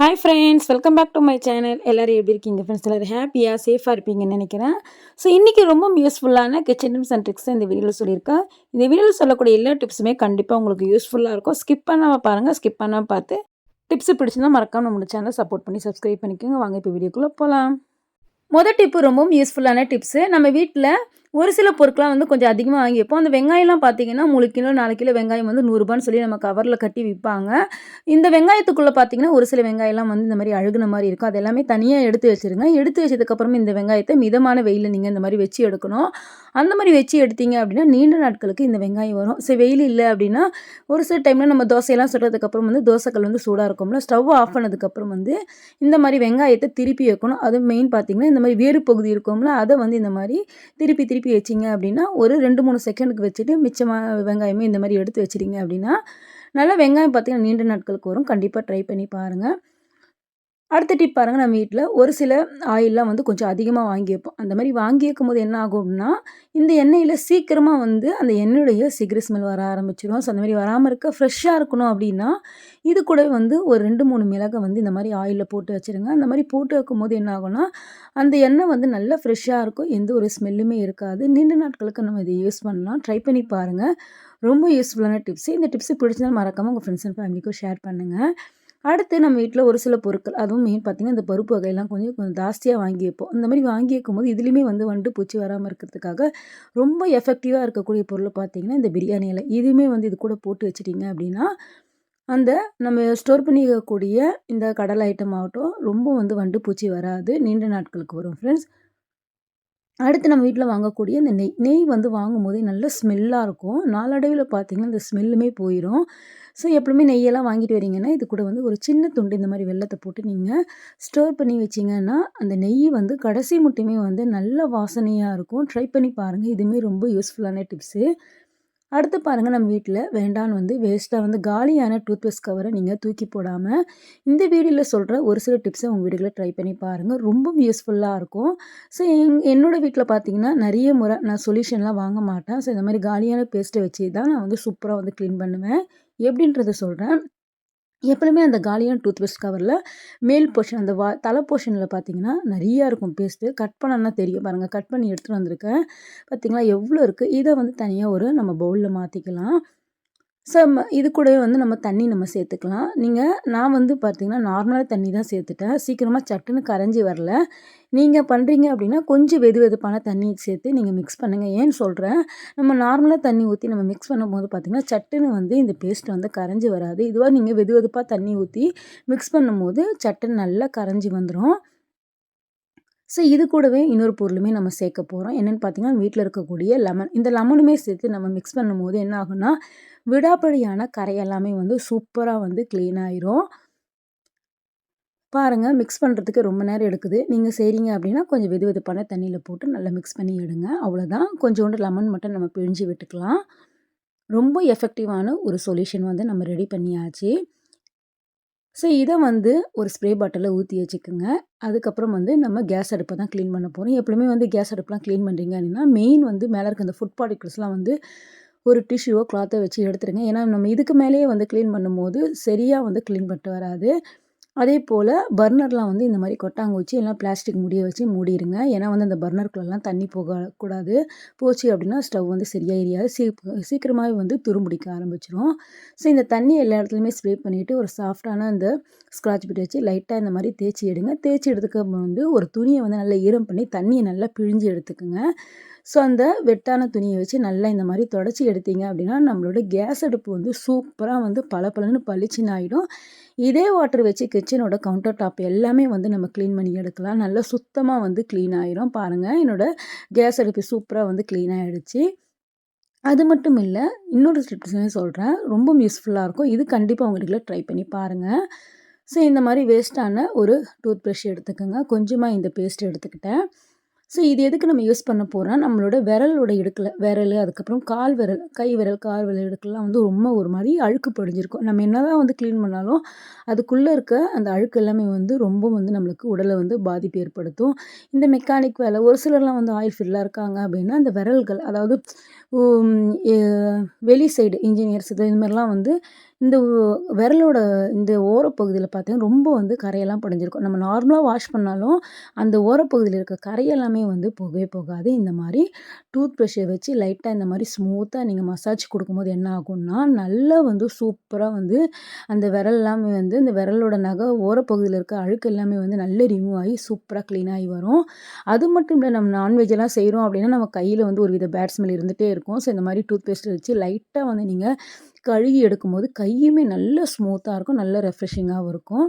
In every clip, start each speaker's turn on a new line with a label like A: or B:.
A: Hi friends welcome back to my channel எல்லோரும் எப்படி இருக்கீங்க? ஃப்ரெண்ட்ஸ் எல்லோரும் ஹாப்பியாக சேஃபாக இருப்பீங்கன்னு நினைக்கிறேன். ஸோ இன்றைக்கி ரொம்ப யூஸ்ஃபுல்லான கிச்சன் டிப்ஸ் அண்ட் ட்ரிக்ஸ் இந்த வீடியோவில் சொல்லியிருக்கேன். இந்த வீடியோவில் சொல்லக்கூடிய எல்லா டிப்ஸுமே கண்டிப்பாக உங்களுக்கு யூஸ்ஃபுல்லாக இருக்கும். ஸ்கிப் பண்ணாமல் பாருங்கள் ஸ்கிப் பண்ணாமல் பார்த்து டிப்ஸ் பிடிச்சிருந்தா மறக்காமல் நம்ம சேனலை சப்போர்ட் பண்ணி சப்ஸ்கிரைப் பண்ணிக்கோங்க. வாங்க இப்போ வீடியோக்குள்ளே போகலாம் மொதல் டிப்பு ரொம்பவும் யூஸ்ஃபுல்லான டிப்ஸு நம்ம வீட்டில் ஒரு சில பொருட்கள்லாம் வந்து கொஞ்சம் அதிகமாக வாங்கிப்போம் அந்த வெங்காயம்லாம் பார்த்தீங்கன்னா மூணு கிலோ நாலு கிலோ வெங்காயம் வந்து நூறுரூபான்னு சொல்லி நம்ம கவரில் கட்டி விற்பாங்க இந்த வெங்காயத்துக்குள்ளே பார்த்தீங்கன்னா ஒரு சில வெங்காயம்லாம் வந்து இந்த மாதிரி அழுகுன மாதிரி இருக்கும். அது எல்லாமே தனியாக எடுத்து வச்சுருங்க. எடுத்து வச்சதுக்கப்புறமே இந்த வெங்காயத்தை மிதமான வெயிலில் நீங்கள் இந்த மாதிரி வச்சு எடுக்கணும். அந்த மாதிரி வச்சு எடுத்தீங்க அப்படின்னா நீண்ட நாட்களுக்கு இந்த வெங்காயம் வரும். சரி வெயில் இல்லை அப்படின்னா ஒரு சில டைமில் நம்ம தோசையெல்லாம் சுடுறதுக்கப்புறம் வந்து தோசைக்கல் வந்து சூடாக இருக்கும்ல. ஸ்டவ் ஆஃப் பண்ணதுக்கப்புறம் வந்து இந்த மாதிரி வெங்காயத்தை திருப்பி வைக்கணும். அது மெயின் பார்த்திங்கன்னா இந்த மாதிரி வேறு பகுதி இருக்கும்ல அதை வந்து இந்த மாதிரி திருப்பி திருப்பி திருப்பி வச்சிங்க அப்படின்னா ஒரு ரெண்டு மூணு செகண்டுக்கு வச்சுட்டு மிச்சமாக வெங்காயமே இந்த மாதிரி எடுத்து வச்சிட்டிங்க அப்படின்னா நல்லா வெங்காயம் பார்த்திங்கன்னா நீண்ட நாட்களுக்கு வரும். கண்டிப்பாக ட்ரை பண்ணி பாருங்கள் அடுத்த டிப் பாருங்கள் நம்ம வீட்டில் ஒரு சில ஆயிலெலாம் வந்து கொஞ்சம் அதிகமாக வாங்கி வைப்போம் அந்த மாதிரி வாங்கி வைக்கும் போது என்ன ஆகும் அப்படின்னா இந்த எண்ணெயில் சீக்கிரமாக வந்து அந்த எண்ணெயுடைய சிகரெட் ஸ்மெல் வர ஆரம்பிச்சிடும் ஸோ அந்த மாதிரி வராமல் இருக்க ஃப்ரெஷ்ஷாக இருக்கணும் அப்படின்னா இது கூட வந்து ஒரு ரெண்டு மூணு மிளகை வந்து இந்த மாதிரி ஆயிலில் போட்டு வச்சுருங்க. அந்த மாதிரி போட்டு வைக்கும் போது என்ன ஆகும்னா அந்த எண்ணெய் வந்து நல்லா ஃப்ரெஷ்ஷாக இருக்கும். எந்த ஒரு ஸ்மெல்லுமே இருக்காது. நீண்ட நாட்களுக்கு நம்ம இதை யூஸ் பண்ணலாம். ட்ரை பண்ணி பாருங்கள் ரொம்ப யூஸ்ஃபுல்லான டிப்ஸ் இந்த டிப்ஸு பிடிச்சதால் மறக்காமல் உங்கள் ஃப்ரெண்ட்ஸ் அண்ட் ஃபேமிலிக்கும் ஷேர் பண்ணுங்கள் அடுத்து நம்ம வீட்டில் ஒரு சில பொருட்கள் அதுவும் மெயின் பார்த்திங்கன்னா இந்த பருப்பு வகையெல்லாம் கொஞ்சம் கொஞ்சம் ஜாஸ்தியாக வாங்கி வைப்போம். இந்த மாதிரி வாங்கி வைக்கும்போது இதுலேயுமே வந்து வண்டு பூச்சி வராமல் இருக்கிறதுக்காக ரொம்ப எஃபெக்டிவாக இருக்கக்கூடிய பொருள் பார்த்திங்கன்னா இந்த பிரியாணி இலை. இதுவுமே வந்து இது கூட போட்டு வச்சிட்டிங்க அப்படின்னா அந்த நம்ம ஸ்டோர் பண்ணிக்கக்கூடிய இந்த கடலை ஐட்டம் ஆகட்டும் ரொம்ப வந்து வண்டு பூச்சி வராது. நீண்ட நாட்களுக்கு வரும் ஃப்ரெண்ட்ஸ் அடுத்து நம்ம வீட்டில் வாங்கக்கூடிய இந்த நெய். நெய் வந்து வாங்கும்போதே நல்ல ஸ்மெல்லாக இருக்கும். நாளடைவில் பார்த்திங்கன்னா இந்த ஸ்மெல்லுமே போயிடும் ஸோ எப்பவுமே நெய்யெல்லாம் வாங்கிட்டு வரீங்கன்னா இது கூட வந்து ஒரு சின்ன துண்டு இந்த மாதிரி வெள்ளத்தை போட்டு நீங்கள் ஸ்டோர் பண்ணி வச்சிங்கன்னா அந்த நெய் வந்து கடைசி மட்டுமே வந்து நல்ல வாசனையாக இருக்கும். ட்ரை பண்ணி பாருங்கள் இதுவுமே ரொம்ப யூஸ்ஃபுல்லான டிப்ஸு அடுத்து பாருங்கள் நம்ம வீட்டில் வேண்டான்னு வந்து வேஸ்ட்டாக வந்து காலியான டூத்பேஸ்ட் கவரை நீங்கள் தூக்கி போடாமல் இந்த வீடியோவில் சொல்கிற ஒரு சில டிப்ஸை உங்கள் வீடுகளில் ட்ரை பண்ணி பாருங்கள் ரொம்ப யூஸ்ஃபுல்லாக இருக்கும். ஸோ எங் என்னோடய வீட்டில் பார்த்தீங்கன்னா நிறைய முறை நான் சொல்யூஷன்லாம் வாங்க மாட்டேன். ஸோ இந்த மாதிரி காலியான பேஸ்ட்டை வச்சு தான் நான் வந்து சூப்பராக வந்து க்ளீன் பண்ணுவேன். எப்படின்றத சொல்கிறேன் எப்பவுமே அந்த காலியான டூத் பேஸ்ட் கவரில் மேல் போர்ஷன் அந்த வா தலை போர்ஷனில் பார்த்தீங்கன்னா நிறையா இருக்கும் பேஸ்ட்டு கட் பண்ணனா தெரியும். பாருங்கள் கட் பண்ணி எடுத்துகிட்டு வந்திருக்கேன். பார்த்தீங்களா எவ்வளோ இருக்குது இதை வந்து தனியாக ஒரு நம்ம பவுலில் மாற்றிக்கலாம் ஸோ இது கூடவே வந்து நம்ம தண்ணி நம்ம சேர்த்துக்கலாம். நீங்கள் நான் வந்து பார்த்திங்கன்னா நார்மலாக தண்ணி தான் சேர்த்துட்டேன். சீக்கிரமாக சட்டுன்னு கரைஞ்சி வரல. நீங்கள் பண்ணுறீங்க அப்படின்னா கொஞ்சம் வெது வெதுப்பான தண்ணி சேர்த்து நீங்கள் மிக்ஸ் பண்ணுங்கள் ஏன்னு சொல்கிறேன் நம்ம நார்மலாக தண்ணி ஊற்றி நம்ம மிக்ஸ் பண்ணும்போது பார்த்திங்கன்னா சட்டுன்னு வந்து இந்த பேஸ்ட் வந்து கரைஞ்சி வராது. இதுவாக நீங்கள் வெது வெதுப்பாக தண்ணி ஊற்றி மிக்ஸ் பண்ணும்போது சட்டுன்னு நல்லா கரைஞ்சி வந்துடும் ஸோ இது கூடவே இன்னொரு பொருளுமே நம்ம சேர்க்க போகிறோம் என்னென்னு பார்த்தீங்கன்னா வீட்டில் இருக்கக்கூடிய லெமன். இந்த லெமனுமே சேர்த்து நம்ம மிக்ஸ் பண்ணும்போது என்ன ஆகும்னா விடாப்படியான கரை எல்லாமே வந்து சூப்பராக வந்து க்ளீன் ஆயிரும். பாருங்கள் மிக்ஸ் பண்ணுறதுக்கு ரொம்ப நேரம் எடுக்குது. நீங்கள் செய்கிறீங்க அப்படின்னா கொஞ்சம் வெது வெதுப்பான தண்ணியில் போட்டு நல்லா மிக்ஸ் பண்ணி எடுங்க. அவ்வளோதான் கொஞ்சோண்டு லெமன் மட்டும் நம்ம பிழிஞ்சு விட்டுக்கலாம். ரொம்ப எஃபெக்டிவான ஒரு சொல்யூஷன் வந்து நம்ம ரெடி பண்ணியாச்சு. ஸோ இதை வந்து ஒரு ஸ்ப்ரே பாட்டிலில் ஊற்றி வச்சுக்கோங்க. அதுக்கப்புறம் வந்து நம்ம கேஸ் அடுப்பை தான் க்ளீன் பண்ண போகிறோம் எப்பவுமே வந்து கேஸ் அடுப்புலாம் க்ளீன் பண்ணுறீங்க அப்படின்னா மெயின் வந்து மேலே இருக்க அந்த ஃபுட் பார்ட்டிகல்ஸ்லாம் வந்து ஒரு டிஷ்யூவோ கிளாத்தை வச்சு எடுத்துருங்க. ஏன்னா நம்ம இதுக்கு மேலேயே வந்து க்ளீன் பண்ணும்போது சரியாக வந்து க்ளீன் பண்ணிட்டு வராது. அதே போல் பர்னர்லாம் வந்து இந்த மாதிரி கொட்டாங்குச்சி எல்லாம் பிளாஸ்டிக் முடியை வச்சு மூடிடுங்க ஏன்னா வந்து அந்த பர்னருக்குள்ளெல்லாம் தண்ணி போகக்கூடாது. போச்சு அப்படின்னா ஸ்டவ் வந்து சரியாக எரியாது. சீ சீக்கிரமாகவே வந்து துரும்பிடிக்க ஆரம்பிச்சிடும் ஸோ இந்த தண்ணி எல்லா இடத்துலையுமே ஸ்ப்ரே பண்ணிவிட்டு ஒரு சாஃப்டான அந்த ஸ்க்ராட்ச் பிட் வச்சு லைட்டாக இந்த மாதிரி தேய்ச்சி எடுங்க. தேய்ச்சி எடுத்துக்க வந்து ஒரு துணியை வந்து நல்லா ஈரம் பண்ணி தண்ணியை நல்லா பிழிஞ்சு எடுத்துக்கோங்க. ஸோ அந்த வெட்டான துணியை வச்சு நல்லா இந்த மாதிரி தொடச்சி எடுத்தீங்க அப்படின்னா நம்மளோட கேஸ் அடுப்பு வந்து சூப்பராக வந்து பல பலன்னு பளிச்சுன்னு ஆகிடும் இதே வாட்டர் வச்சு கிச்சனோட கவுண்டர் டாப் எல்லாமே வந்து நம்ம க்ளீன் பண்ணி எடுக்கலாம். நல்லா சுத்தமாக வந்து க்ளீன் ஆகிரும் பாருங்கள் என்னோடய கேஸ் அடுப்பு சூப்பராக வந்து க்ளீன் ஆகிடுச்சு அது மட்டும் இல்லை இன்னொரு டிப்ஸுமே சொல்கிறேன் ரொம்ப யூஸ்ஃபுல்லாக இருக்கும். இது கண்டிப்பாக உங்கள் ட்ரை பண்ணி பாருங்கள் ஸோ இந்த மாதிரி வேஸ்ட்டான ஒரு டூத் ப்ரஷ் எடுத்துக்கோங்க. கொஞ்சமாக இந்த பேஸ்ட் எடுத்துக்கிட்டேன். ஸோ இது எதுக்கு நம்ம யூஸ் பண்ண போகிறோம் நம்மளோட விரலோட இடுக்கில் விரல் அதுக்கப்புறம் கால் விரல் கை விரல் கால் விரல் இடுக்கெல்லாம் வந்து ரொம்ப ஒரு மாதிரி அழுக்கு படிஞ்சிருக்கும். நம்ம என்ன தான் வந்து க்ளீன் பண்ணாலும் அதுக்குள்ளே இருக்க அந்த அழுக்கு எல்லாமே வந்து ரொம்ப வந்து நம்மளுக்கு உடலை வந்து பாதிப்பு ஏற்படுத்தும். இந்த மெக்கானிக் வேலை ஒரு சிலர்லாம் வந்து ஆயில் ஃபில்லாக இருக்காங்க அப்படின்னா அந்த விரல்கள் அதாவது வெளி சைடு இன்ஜினியர்ஸ் இது மாதிரிலாம் வந்து இந்த விரலோட இந்த ஓரப்பகுதியில் பார்த்தீங்கன்னா ரொம்ப வந்து கரையெல்லாம் படிஞ்சிருக்கும். நம்ம நார்மலாக வாஷ் பண்ணாலும் அந்த ஓரப்பகுதியில் இருக்க கரையெல்லாமே வந்து போகவே போகாது. இந்த மாதிரி டூத் ப்ரஷ்ஷை வச்சு லைட்டாக இந்த மாதிரி ஸ்மூத்தாக நீங்கள் மசாஜ் கொடுக்கும்போது என்ன ஆகும்னா நல்லா வந்து சூப்பராக வந்து அந்த விரல் எல்லாமே வந்து இந்த விரலோட நகை ஓரப்பகுதியில் இருக்க அழுக்கு எல்லாமே வந்து நல்லா ரிமூவ் ஆகி சூப்பராக க்ளீனாகி வரும். அது மட்டும் இல்லை நம்ம நான்வெஜ்ஜெல்லாம் செய்கிறோம் அப்படின்னா நம்ம கையில் வந்து ஒரு வித பேட் ஸ்மெல் இருந்துகிட்டே இருக்கும். ஸோ இந்த மாதிரி டூத் பேஸ்ட் வச்சு லைட்டாக வந்து நீங்கள் கழுகி எடுக்கும்போது கையுமே நல்ல ஸ்மூத்தாக இருக்கும். நல்ல ரெஃப்ரெஷிங்காகவும் இருக்கும்.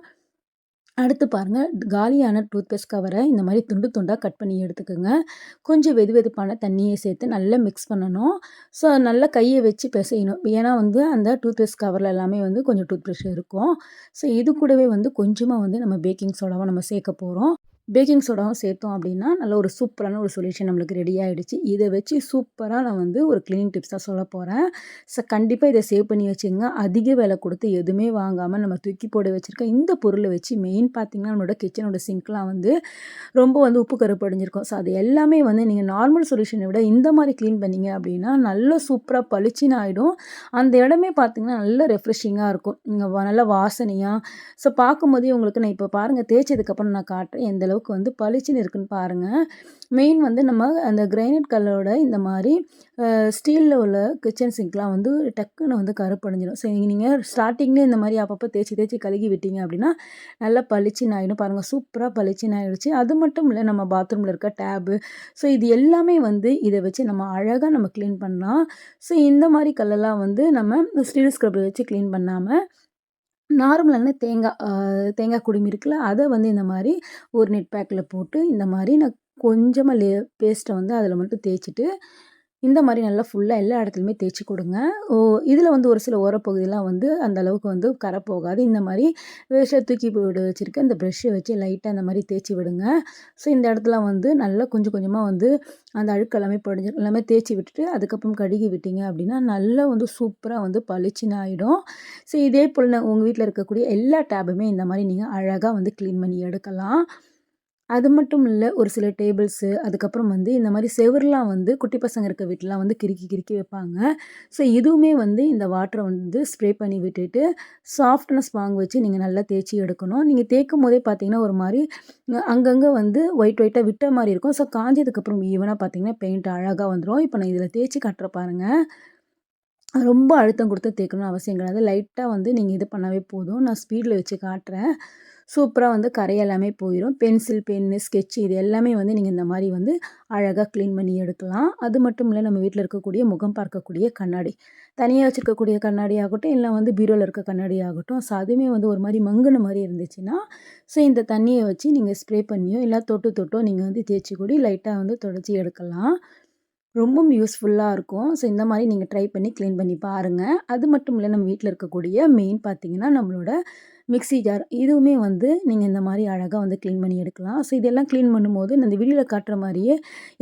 A: அடுத்து பாருங்கள் காலியான டூத்பேஸ்ட் கவரை இந்த மாதிரி துண்டு துண்டாக கட் பண்ணி எடுத்துக்கோங்க. கொஞ்சம் வெது வெதுப்பான தண்ணியை சேர்த்து நல்லா மிக்ஸ் பண்ணணும். ஸோ நல்லா கையை வச்சு பிசையணும். ஏன்னா வந்து அந்த டூத்பேஸ்ட் கவரில் எல்லாமே வந்து கொஞ்சம் டூத் ப்ரஷ் இருக்கும். ஸோ இது கூடவே வந்து கொஞ்சமாக வந்து நம்ம பேக்கிங் சோடாவை நம்ம சேர்க்க போகிறோம் பேக்கிங் சோடாவும் சேர்த்தோம் அப்படின்னா நல்ல ஒரு சூப்பரான ஒரு சொல்யூஷன் நம்மளுக்கு ரெடி ஆகிடுச்சு இதை வச்சு சூப்பராக நான் வந்து ஒரு க்ளீனிங் டிப்ஸாக சொல்ல போகிறேன் ஸோ கண்டிப்பாக இதை சேவ் பண்ணி வச்சுங்க அதிக விலை கொடுத்து எதுவுமே வாங்காமல் நம்ம தூக்கி போட வச்சுருக்க இந்த பொருளை வச்சு மெயின் பார்த்திங்கன்னா நம்மளோட கிச்சனோட சிங்க்லாம் வந்து ரொம்ப வந்து உப்பு கருப்படைஞ்சிருக்கும் ஸோ அது எல்லாமே வந்து நீங்கள் நார்மல் சொல்யூஷனை விட இந்த மாதிரி க்ளீன் பண்ணிங்க அப்படின்னா நல்ல சூப்பராக பளிச்சின்னு ஆகிடும் அந்த இடமே பார்த்திங்கன்னா நல்ல ரெஃப்ரெஷிங்காக இருக்கும். நல்ல வாசனையாக ஸோ பார்க்கும்போதே உங்களுக்கு நான் இப்போ பாருங்கள் தேய்ச்சதுக்கப்புறம் நான் காட்டுறேன். எந்த அளவுக்கு வந்து பளிச்சுன்னு இருக்குன்னு பாருங்கள் மெயின் வந்து நம்ம அந்த கிரைனைட் கல்லோட இந்த மாதிரி ஸ்டீலில் உள்ள கிச்சன் சிங்க்லாம் வந்து டக்குன்னு வந்து கருப்படைஞ்சிடும் சரி நீங்கள் ஸ்டார்டிங்லேயே இந்த மாதிரி அப்பப்போ தேய்ச்சி தேய்ச்சி கழுகி விட்டீங்க அப்படின்னா நல்லா பளிச்சின்னு ஆகிடும் பாருங்கள் சூப்பராக பளிச்சின்னு ஆகிடுச்சு அது மட்டும் இல்லை நம்ம பாத்ரூமில் இருக்க டேபு ஸோ இது எல்லாமே வந்து இதை வச்சு நம்ம அழகாக நம்ம க்ளீன் பண்ணலாம். ஸோ இந்த மாதிரி கல்லெல்லாம் வந்து நம்ம ஸ்டீல் ஸ்க்ரப்பை வச்சு க்ளீன் பண்ணாமல் நார்மலான தேங்காய் தேங்காய் குடுமி இருக்குல்ல அதை வந்து இந்த மாதிரி ஒரு நெட் பேக்கில் போட்டு இந்த மாதிரி நான் கொஞ்சமாக லே பேஸ்ட்டை வந்து அதில் மட்டும் தேய்ச்சிட்டு இந்த மாதிரி நல்லா ஃபுல்லாக எல்லா இடத்துலையுமே தேய்ச்சி கொடுங்க. ஓ இதில் வந்து ஒரு சில ஓரப்பகுதியெலாம் வந்து அந்த அளவுக்கு வந்து கரை போகாது. இந்த மாதிரி வேஷை தூக்கி விட வச்சுருக்க இந்த ப்ரெஷ்ஷை வச்சு லைட்டாக அந்த மாதிரி தேய்ச்சி விடுங்க. ஸோ இந்த இடத்துல வந்து நல்லா கொஞ்சம் கொஞ்சமாக வந்து அந்த அழுக்கு எல்லாமே படிஞ்சு எல்லாமே தேய்ச்சி விட்டுட்டு அதுக்கப்புறம் கழுகி விட்டீங்க அப்படின்னா நல்லா வந்து சூப்பராக வந்து பளிச்சுன்னு ஆகிடும் ஸோ இதே போல் உங்கள் வீட்டில் இருக்கக்கூடிய எல்லா டேபுமே இந்த மாதிரி நீங்கள் அழகாக வந்து க்ளீன் பண்ணி எடுக்கலாம். அது மட்டும் இல்லை ஒரு சில டேபிள்ஸு அதுக்கப்புறம் வந்து இந்த மாதிரி செவர்லாம் வந்து குட்டி பசங்க இருக்க வீட்டிலாம் வந்து கிறுக்கி கிறுக்கி வைப்பாங்க. ஸோ இதுவுமே வந்து இந்த வாட்டரை வந்து ஸ்ப்ரே பண்ணி விட்டுட்டு சாஃப்ட்னஸ் வாங்க வச்சு நீங்கள் நல்லா தேய்ச்சி எடுக்கணும். நீங்கள் தேய்க்கும் போதே பார்த்தீங்கன்னா ஒரு மாதிரி அங்கங்கே வந்து ஒயிட் ஒயிட்டாக விட்ட மாதிரி இருக்கும். ஸோ காஞ்சதுக்கப்புறம் ஈவனாக பார்த்தீங்கன்னா பெயிண்ட் அழகாக வந்துடும் இப்போ நான் இதில் தேய்ச்சி கட்டுற பாருங்கள் ரொம்ப அழுத்தம் கொடுத்து தேய்க்கணும்னு அவசியம் கிடையாது. லைட்டாக வந்து நீங்கள் இது பண்ணாவே போதும். நான் ஸ்பீடில் வச்சு காட்டுறேன். சூப்பராக வந்து கரை எல்லாமே போயிடும் பென்சில் பென்னு ஸ்கெட்ச் இது எல்லாமே வந்து நீங்கள் இந்த மாதிரி வந்து அழகாக க்ளீன் பண்ணி எடுக்கலாம். அது மட்டும் இல்லை நம்ம வீட்டில் இருக்கக்கூடிய முகம் பார்க்கக்கூடிய கண்ணாடி. தனியாக வச்சுருக்கக்கூடிய கண்ணாடி ஆகட்டும் இல்லை வந்து பீரோவில் இருக்க கண்ணாடி ஆகட்டும் ஸோ அதுவுமே வந்து ஒரு மாதிரி மங்குன மாதிரி இருந்துச்சுன்னா ஸோ இந்த தண்ணியை வச்சு நீங்கள் ஸ்ப்ரே பண்ணியோ இல்லை தொட்டு தொட்டோ நீங்கள் வந்து தேய்ச்சி கூடி லைட்டாக வந்து தொடச்சி எடுக்கலாம். ரொம்பவும் யூஸ்ஃபுல்லாக இருக்கும். ஸோ இந்த மாதிரி நீங்கள் ட்ரை பண்ணி க்ளீன் பண்ணி பாருங்கள் அது மட்டும் இல்லை நம்ம வீட்டில் இருக்கக்கூடிய மெயின் பார்த்திங்கன்னா நம்மளோட மிக்ஸி ஜார் இதுவுமே வந்து நீங்கள் இந்த மாதிரி அழகாக வந்து க்ளீன் பண்ணி எடுக்கலாம். ஸோ இதெல்லாம் க்ளீன் பண்ணும்போது இந்த வீடியோவில் காட்டுற மாதிரியே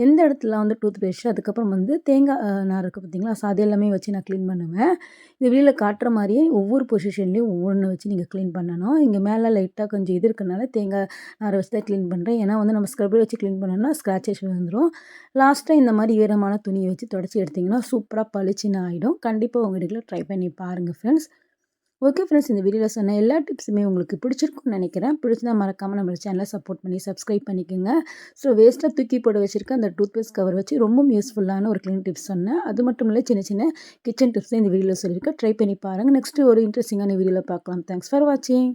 A: எந்த இடத்துல வந்து டூத் பேஸ்ட் அதுக்கப்புறம் வந்து தேங்காய் நார் இருக்குது பார்த்தீங்களா? ஸோ அது எல்லாமே வச்சு நான் க்ளீன் பண்ணுவேன். இந்த வீடியோவில் காட்டுற மாதிரியே ஒவ்வொரு பொசிஷன்லேயும் ஒவ்வொன்று வச்சு நீங்கள் க்ளீன் பண்ணணும். இங்கே மேலே லைட்டாக கொஞ்சம் இது இருக்கனால தேங்காய் நாரை வச்சு தான் க்ளீன் பண்ணுறேன் ஏன்னா வந்து நம்ம ஸ்க்ரப்பர் வச்சு க்ளீன் பண்ணோம்னா ஸ்க்ராச்சஸ் வந்துடும் லாஸ்ட்டாக இந்த மாதிரி ஈரமான துணியை வச்சு தொடச்சி எடுத்திங்கன்னா சூப்பராக பளிச்சுன்னு ஆகிடும் கண்டிப்பாக உங்கள் வீட்டில் ட்ரை பண்ணி பாருங்கள் ஃப்ரெண்ட்ஸ் ஓகே ஃப்ரெண்ட்ஸ் இந்த வீடியோவில் சொன்ன எல்லா டிப்ஸுமே உங்களுக்கு பிடிச்சிருக்கும்னு நினைக்கிறேன். பிடிச்சதா மறக்காமல் நம்ம சேனலை சப்போர்ட் பண்ணி சப்ஸ்கிரைப் பண்ணிக்கோங்க. ஸோ வேஸ்ட்டாக தூக்கி போட வச்சுருக்க அந்த டூத் பேஸ்ட் கவர் வச்சு ரொம்ப யூஸ்ஃபுல்லான ஒரு க்ளீன் டிப்ஸ் சொன்னேன். அது மட்டும் இல்லை சின்ன சின்ன கிச்சன் டிப்ஸும் இந்த வீடியோவில் சொல்லியிருக்கேன். ட்ரை பண்ணி பாருங்கள் நெக்ஸ்ட்டு ஒரு இன்ட்ரெஸ்டிங்கான வீடியோவில் பார்க்கலாம். தேங்க்ஸ் ஃபார் வாட்சிங்